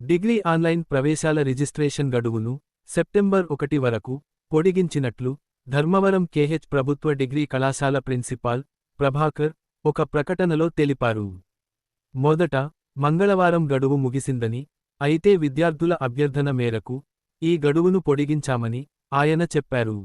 Degree online ప్రవేశాల registration గడువును September ఒకటి వరకు పొడిగించినట్లు ధర్మవరం కేహెచ్ ప్రభుత్వ డిగ్రీ కళాశాల ప్రిన్సిపాల్ ప్రభాకర్ ఒక ప్రకటనలో తెలిపారు. మొదట మంగళవారం గడువు ముగిసిందని అయితే విద్యార్థుల అభ్యర్థన మేరకు ఈ గడువును పొడిగించామని ఆయన చెప్పారు.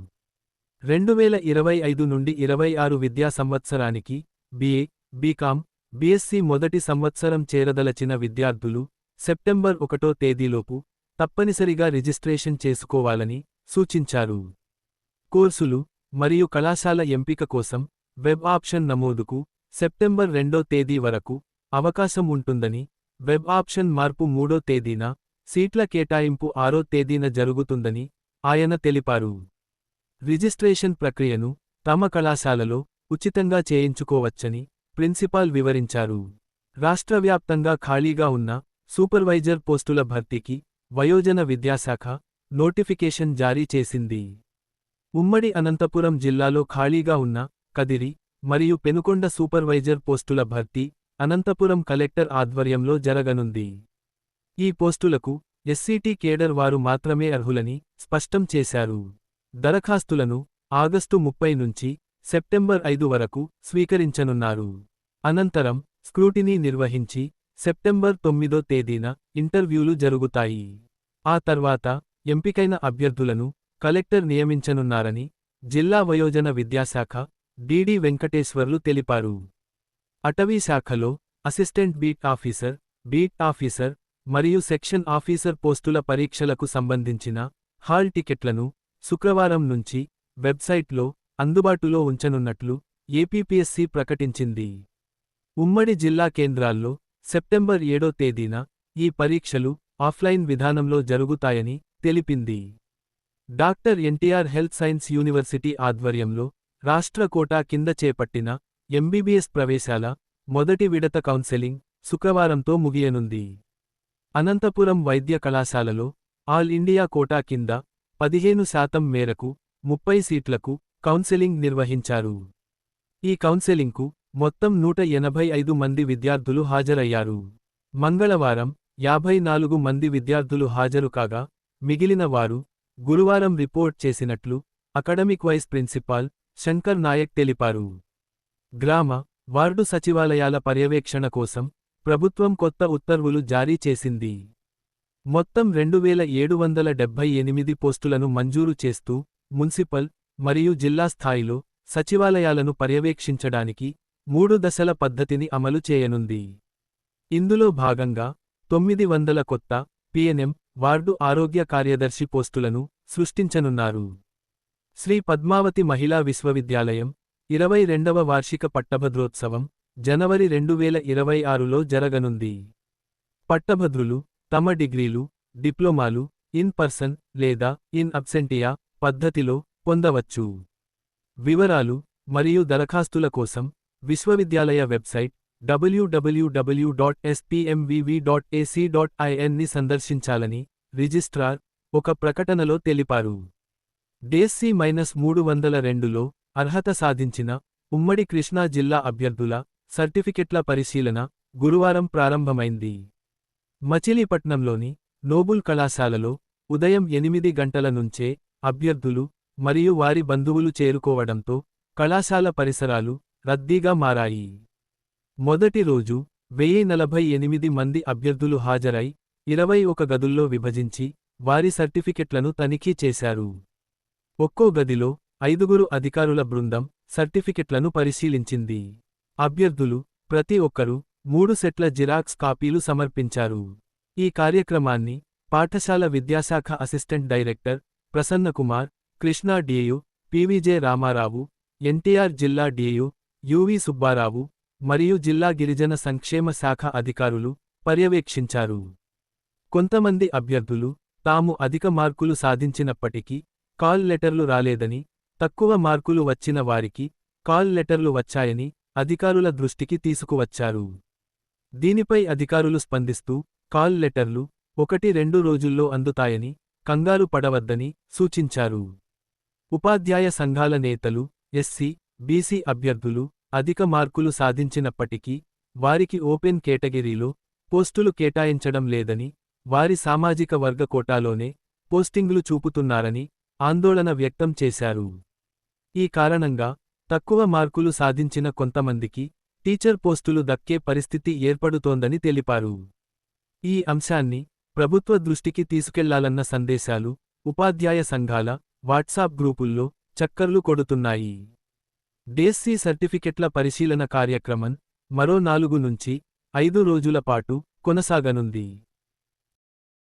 రెండువేల ఇరవై ఐదు నుండి ఇరవై ఆరు విద్యా సంవత్సరానికి బిఏ బీకాం బీఎస్సీ మొదటి సంవత్సరం చేరదలచిన విద్యార్థులు సెప్టెంబర్ ఒకటో తేదీలోపు తప్పనిసరిగా రిజిస్ట్రేషన్ చేసుకోవాలని సూచించారు. కోర్సులు మరియు కళాశాల ఎంపిక కోసం వెబ్ ఆప్షన్ నమోదుకు సెప్టెంబర్ రెండో తేదీ వరకు అవకాశం ఉంటుందని వెబ్ ఆప్షన్ మార్పు మూడో తేదీన సీట్ల కేటాయింపు ఆరో తేదీన జరుగుతుందని ఆయన తెలిపారు. రిజిస్ట్రేషన్ ప్రక్రియను తమ కళాశాలలో ఉచితంగా చేయించుకోవచ్చని ప్రిన్సిపాల్ వివరించారు. రాష్ట్రవ్యాప్తంగా ఖాళీగా ఉన్న సూపర్వైజర్ పోస్టుల భర్తీకి వయోజన విద్యాశాఖ నోటిఫికేషన్ జారీ చేసింది. ఉమ్మడి అనంతపురం జిల్లాలో ఖాళీగా ఉన్న కదిరి మరియు పెనుకొండ సూపర్వైజర్ పోస్టుల భర్తీ అనంతపురం కలెక్టర్ ఆధ్వర్యంలో జరగనుంది. ఈ పోస్టులకు ఎస్సీటీ కేడర్ వారు మాత్రమే అర్హులని స్పష్టం చేశారు. దరఖాస్తులను ఆగస్టు ముప్పై నుంచి సెప్టెంబర్ ఐదు వరకు స్వీకరించనున్నారు. అనంతరం స్క్రూటినీ నిర్వహించి సెప్టెంబర్ తొమ్మిదో తేదీన ఇంటర్వ్యూలు జరుగుతాయి. ఆ తర్వాత ఎంపికైన అభ్యర్థులను కలెక్టర్ నియమించనున్నారని జిల్లా వయోజన విద్యాశాఖ డిడి వెంకటేశ్వర్లు తెలిపారు. అటవీ శాఖలో assistant beat officer beat officer మరియు సెక్షన్ ఆఫీసర్ పోస్టుల పరీక్షలకు సంబంధించిన హాల్ టికెట్లను శుక్రవారం నుంచి వెబ్సైట్లో అందుబాటులో ఉంచనున్నట్లు ఏపీపీఎస్సీ ప్రకటించింది. ఉమ్మడి జిల్లా కేంద్రాల్లో సెప్టెంబర్ ఏడో తేదీన ఈ పరీక్షలు ఆఫ్లైన్ విధానంలో జరుగుతాయని తెలిపింది. Doctor NTR health science university ఆధ్వర్యంలో రాష్ట్ర కోటా కింద చేపట్టిన ఎంబీబీఎస్ ప్రవేశాల మొదటి విడత కౌన్సెలింగ్ శుక్రవారంతో ముగియనుంది. అనంతపురం వైద్య కళాశాలలో ఆల్ ఇండియా కోటా కింద పదిహేను శాతం మేరకు ముప్పై సీట్లకు కౌన్సెలింగ్ నిర్వహించారు. ఈ కౌన్సెలింగ్కు మొత్తం నూట ఎనభై ఐదు మంది విద్యార్థులు హాజరయ్యారు. మంగళవారం యాభై నాలుగు మంది విద్యార్థులు హాజరు కాగా మిగిలిన వారు గురువారం రిపోర్ట్ చేసినట్లు academic vice principal Shankar Naik తెలిపారు. గ్రామ వార్డు సచివాలయాల పర్యవేక్షణ కోసం ప్రభుత్వం కొత్త ఉత్తర్వులు జారీ చేసింది. మొత్తం రెండు వేల ఏడు వందల డెబ్బై ఎనిమిది పోస్టులను మంజూరు చేస్తూ మున్సిపల్ మరియు జిల్లా స్థాయిలో సచివాలయాలను పర్యవేక్షించడానికి మూడు దశల పద్ధతిని అమలు చేయనుంది. ఇందులో భాగంగా తొమ్మిది వందల కొత్త పిఎన్ఎం వార్డు ఆరోగ్య కార్యదర్శి పోస్టులను సృష్టించనున్నారు. శ్రీ పద్మావతి మహిళా విశ్వవిద్యాలయం ఇరవై రెండవ వార్షిక పట్టభద్రోత్సవం జనవరి రెండు వేల ఇరవై ఆరులో జరగనుంది. పట్టభద్రులు తమ డిగ్రీలు డిప్లొమాలు ఇన్ పర్సన్ లేదా ఇన్ అబ్సెంటియా పద్ధతిలో పొందవచ్చు. వివరాలు మరియు దరఖాస్తుల కోసం విశ్వవిద్యాలయ website WWW dot SPMVV dot AC dot ఐఎన్ని సందర్శించాలని రిజిస్ట్రార్ ఒక ప్రకటనలో తెలిపారు. డేస్సీ మైనస్ మూడు వందల రెండులో అర్హత సాధించిన ఉమ్మడి కృష్ణా జిల్లా అభ్యర్థుల సర్టిఫికెట్ల పరిశీలన గురువారం ప్రారంభమైంది. మచిలీపట్నంలోని నోబుల్ కళాశాలలో ఉదయం ఎనిమిది గంటల నుంచే అభ్యర్థులు మరియు వారి బంధువులు చేరుకోవడంతో కళాశాల పరిసరాలు రద్దీగా మారాయి. మొదటి రోజు వెయ్యి నలభై ఎనిమిది మంది అభ్యర్థులు హాజరై ఇరవై ఒక గదుల్లో విభజించి వారి సర్టిఫికెట్లను తనిఖీ చేశారు. ఒక్కో గదిలో ఐదుగురు అధికారుల బృందం సర్టిఫికెట్లను పరిశీలించింది. అభ్యర్థులు ప్రతి ఒక్కరూ మూడు సెట్ల జిరాక్స్ కాపీలు సమర్పించారు. ఈ కార్యక్రమాన్ని పాఠశాల విద్యాశాఖ assistant director Prasannakumar Krishna DAU PVJ Ramarao NTR జిల్లా డిఏయు యువి సుబ్బారావు మరియు జిల్లా గిరిజన సంక్షేమ శాఖ అధికారులు పర్యవేక్షించారు. కొంతమంది అభ్యర్థులు తాము అధిక మార్కులు సాధించినప్పటికీ కాల్ లెటర్లు రాలేదని తక్కువ మార్కులు వచ్చిన వారికి కాల్ లెటర్లు వచ్చాయని అధికారుల దృష్టికి తీసుకువచ్చారు. దీనిపై అధికారులు స్పందిస్తూ కాల్ లెటర్లు ఒకటి రెండు రోజుల్లో అందుతాయని కంగారు పడవద్దని సూచించారు. ఉపాధ్యాయ సంఘాల నేతలు ఎస్సీ బీసీ అభ్యర్థులు అధిక మార్కులు సాధించినప్పటికీ వారికి ఓపెన్ కేటగిరీలో పోస్టులు కేటాయించడం లేదని వారి సామాజిక వర్గ కోటాలోనే పోస్టింగులు చూపుతున్నారని ఆందోళన వ్యక్తం చేశారు. ఈ కారణంగా తక్కువ మార్కులు సాధించిన కొంతమందికి టీచర్ పోస్టులు దక్కే పరిస్థితి ఏర్పడుతోందని తెలిపారు. ఈ అంశాన్ని ప్రభుత్వ దృష్టికి తీసుకెళ్ళాలన్న సందేశాలు ఉపాధ్యాయ సంఘాల వాట్సాప్ గ్రూపుల్లో చక్కర్లు కొడుతున్నాయి. డేస్సీ సర్టిఫికెట్ల పరిశీలన కార్యక్రమం మరో నాలుగు నుంచి ఐదు రోజుల పాటు కొనసాగనుంది.